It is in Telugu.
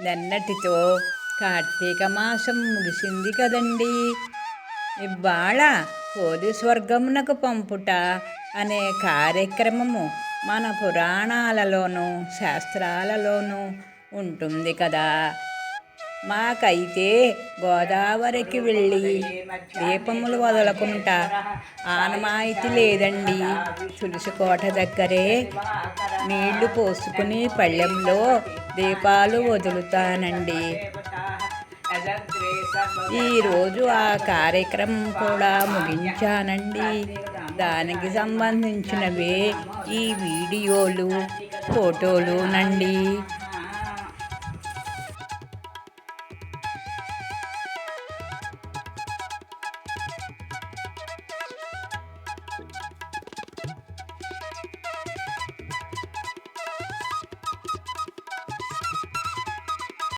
నిన్నటితో కార్తీక మాసం ముగిసింది కదండి. ఇవాళ పోలీస్ స్వర్గమునకు పంపుట అనే కార్యక్రమము మన పురాణాలలోనూ శాస్త్రాలలోనూ ఉంటుంది కదా. మాకైతే గోదావరికి వెళ్ళి దీపములు వదలకుంటా ఆనమాయితీ లేదండి. తులసికోట దగ్గరే నీళ్ళు పోసుకుని పళ్ళెంలో దీపాలు వదులుతానండి. ఈరోజు ఆ కార్యక్రమం కూడా ముగించానండి. దానికి సంబంధించినవే ఈ వీడియోలు ఫోటోలు నండి.